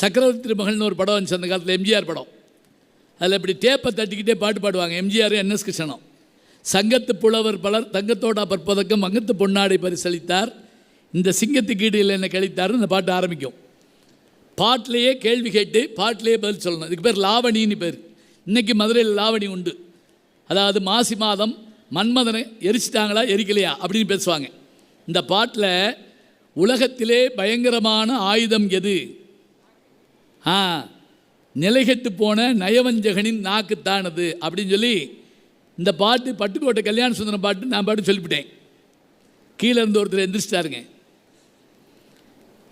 சக்கரவர்த்தி மகள்னு ஒரு படம் வந்துச்சு அந்த காலத்தில் எம்ஜிஆர் படம். அதில் இப்படி டேப்பை தட்டிக்கிட்டே பாட்டு பாடுவாங்க. எம்ஜிஆர் என்எஸ் கிருஷ்ணனும். சங்கத்து புலவர் பலர் தங்கத்தோட பற்பதக்கம் அங்கத்து பொன்னாடை பரிசளித்தார். இந்த சிங்கத்துக்கீடு இல்லை என்ன கழித்தார்னு இந்த பாட்டு ஆரம்பிக்கும். பாட்டிலேயே கேள்வி கேட்டு பாட்டிலேயே பதில் சொல்லணும். இதுக்கு பேர் லாவணின்னு பேர். இன்றைக்கி மதுரையில் லாவணி உண்டு. அதாவது மாசி மாதம் மன்மதனை எரிச்சிட்டாங்களா எரிக்கலையா அப்படின்னு பேசுவாங்க. இந்த பாட்டில் உலகத்திலே பயங்கரமான ஆயுதம் எது? ஆ நிலைகெட்டு போன நயவஞ்சகனின் நாக்குத்தானது அப்படின்னு சொல்லி இந்த பாட்டு பட்டுக்கோட்டை கல்யாண சுந்தரம் பாட்டு நான் பாட்டு சொல்லிவிட்டேன். கீழே இருந்து ஒருத்தர் எந்திரிச்சிட்டாருங்க.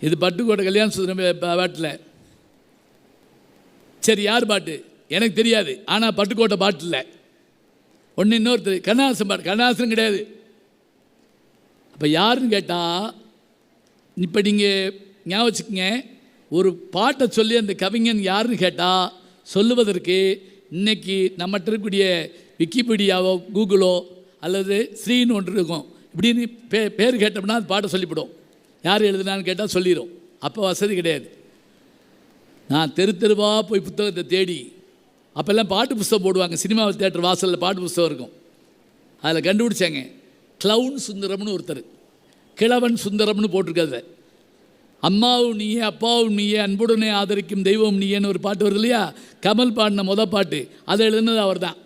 இது பட்டுக்கோட்டை கல்யாண சுந்தரம் பாட்டில். சரி யார் பாட்டு? எனக்கு தெரியாது. ஆனால் பட்டுக்கோட்டை பாட்டில். ஒன்று இன்னொருத்தர் கண்ணாசன் பாட்டு. கண்ணாசன் கிடையாது. அப்போ யாருன்னு கேட்டால் இப்போ நீங்கள் ஞாபகம் வச்சுக்கோங்க. ஒரு பாட்டை சொல்லி அந்த கவிஞன் யாருன்னு கேட்டால் சொல்லுவதற்கு இன்னைக்கு நம்மகிட்ட இருக்கக்கூடிய விக்கிபீடியாவோ கூகுளோ அல்லது ஸ்ரீன்னு ஒன்று இருக்கும். இப்படின்னு பே பேர் கேட்டோம்னா அது பாட்டை சொல்லிவிடும். யார் எழுதுனான்னு கேட்டால் சொல்லிடும் அப்போ வசதி கிடையாது. நான் தெரு தெருவாக போய் புத்தகத்தை தேடி அப்போல்லாம் பாட்டு புஸ்தகம் போடுவாங்க. சினிமா தேட்டர் வாசலில் பாட்டு புஸ்தகம் இருக்கும். அதில் கண்டுபிடிச்சாங்க. க்ளவுன் சுந்தரம்னு ஒருத்தர். கிழவன் சுந்தரம்னு போட்டிருக்காது அம்மாவும் நீயே அப்பாவும் நீயே அன்புடனே ஆதரிக்கும் தெய்வம் நீயேன்னு ஒரு பாட்டு வருது இல்லையா? கமல் பாடின முத பாட்டு அதை எழுதுனது அவர் தான்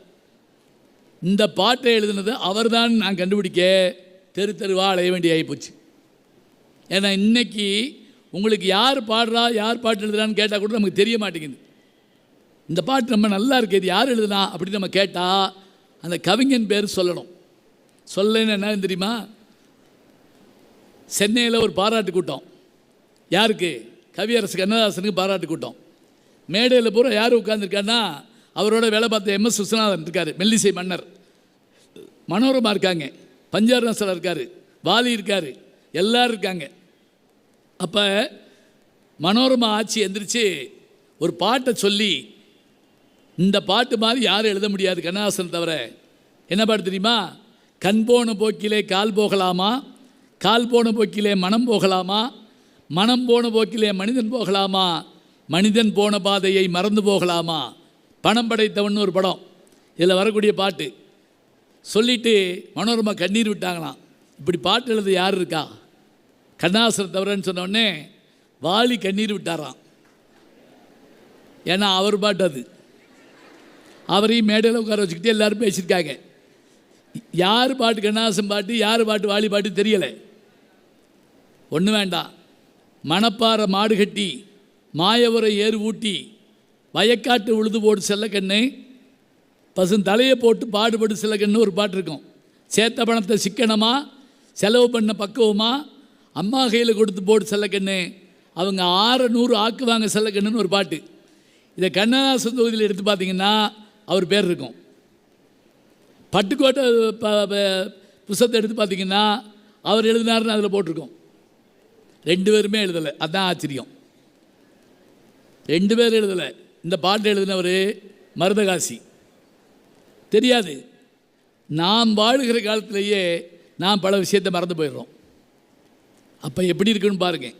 இந்த பாட்டை எழுதுனது அவர் தான் நான் கண்டுபிடிக்க தெரு தெருவா அலைய வேண்டிய ஆகிப்போச்சு ஏன்னா இன்னைக்கு உங்களுக்கு யார் பாடுறா யார் பாட்டு எழுதுறான்னு கேட்டால் கூட நமக்கு தெரிய மாட்டேங்குது. இந்த பாட்டு நம்ம நல்லா இருக்கு இது யார் எழுதுனா அப்படின்னு நம்ம கேட்டால் அந்த கவிஞன் பேர் சொல்லணும். சொல்லன்னு என்ன தெரியுமா? சென்னையில் ஒரு பாராட்டு கூட்டம். யாருக்கு? கவியரசு கண்ணதாசனுக்கு பாராட்டு கூட்டம். மேடையில் பூரா யார் உட்காந்துருக்காருன்னா அவரோட வேலை பார்த்த எம்எஸ் விஸ்வநாதன் இருக்கார் மெல்லிசை மன்னர். மனோரமா இருக்காங்க. பஞ்சார் நசரா இருக்கார் வாலி இருக்கார் எல்லாரும் இருக்காங்க. அப்போ மனோரமா ஆட்சி எந்திரிச்சு ஒரு பாட்டை சொல்லி இந்த பாட்டு மாதிரி யாரும் எழுத முடியாது கண்ணதாசன் தவிர. என்ன பாட்டு தெரியுமா? கண் போன போக்கிலே கால் போகலாமா? கால் போன போக்கிலே மனம் போகலாமா? மனம் போன போக்கிலே மனிதன் போகலாமா? மனிதன் போன பாதையை மறந்து போகலாமா? பணம் படைத்தவன் ஒரு படம். இதில் வரக்கூடிய பாட்டு. சொல்லிட்டு மனோரமா கண்ணீர் விட்டாங்களாம். இப்படி பாட்டு எழுத யார் இருக்கா? கண்ணாசன் தவிரன்னு சொன்னோடனே வாலி கண்ணீர் விட்டாராம். ஏன்னா அவர் பாட்டு அது. அவரையும் மேடையில் உட்கார வச்சுக்கிட்டு எல்லோரும் பேசியிருக்காங்க. யார் பாட்டு கண்ணாசன் பாட்டு யார் பாட்டு வாலி பாட்டு தெரியலை. ஒன்று வேண்டாம். மணப்பாறை மாடு கட்டி மாயவரை ஏறு ஊட்டி வயக்காட்டு உழுது போட்டு செல்லக்கண்ணு பசுந்தலையை போட்டு பாடுபட்டு செல்லக்கண்ணு ஒரு பாட்டு இருக்கும். சேர்த்த பணத்தை சிக்கனமாக செலவு பண்ண பக்குவமாக அம்மா கையில் கொடுத்து போட்டு செல்லக்கண்ணு அவங்க ஆறு நூறு ஆக்குவாங்க செல்லக்கண்ணுன்னு ஒரு பாட்டு. இதை கண்ணதாசன் தொகுதியில் எடுத்து பார்த்தீங்கன்னா அவர் பேர் இருக்கும். பட்டுக்கோட்டை ப- எடுத்து பார்த்தீங்கன்னா அவர் எழுதினாருன்னு அதில் போட்டிருக்கோம். ரெண்டு பேருமே எழுதலை. அதுதான் ஆச்சரியம். ரெண்டு பேரும் எழுதலை. இந்த பாட்டு எழுதினவர் மருதகாசி. தெரியாது. நாம் வாழுகிற காலத்திலேயே நாம் பல விஷயத்தை மறந்து போயிடுறோம். அப்போ எப்படி இருக்குன்னு பாருங்கள்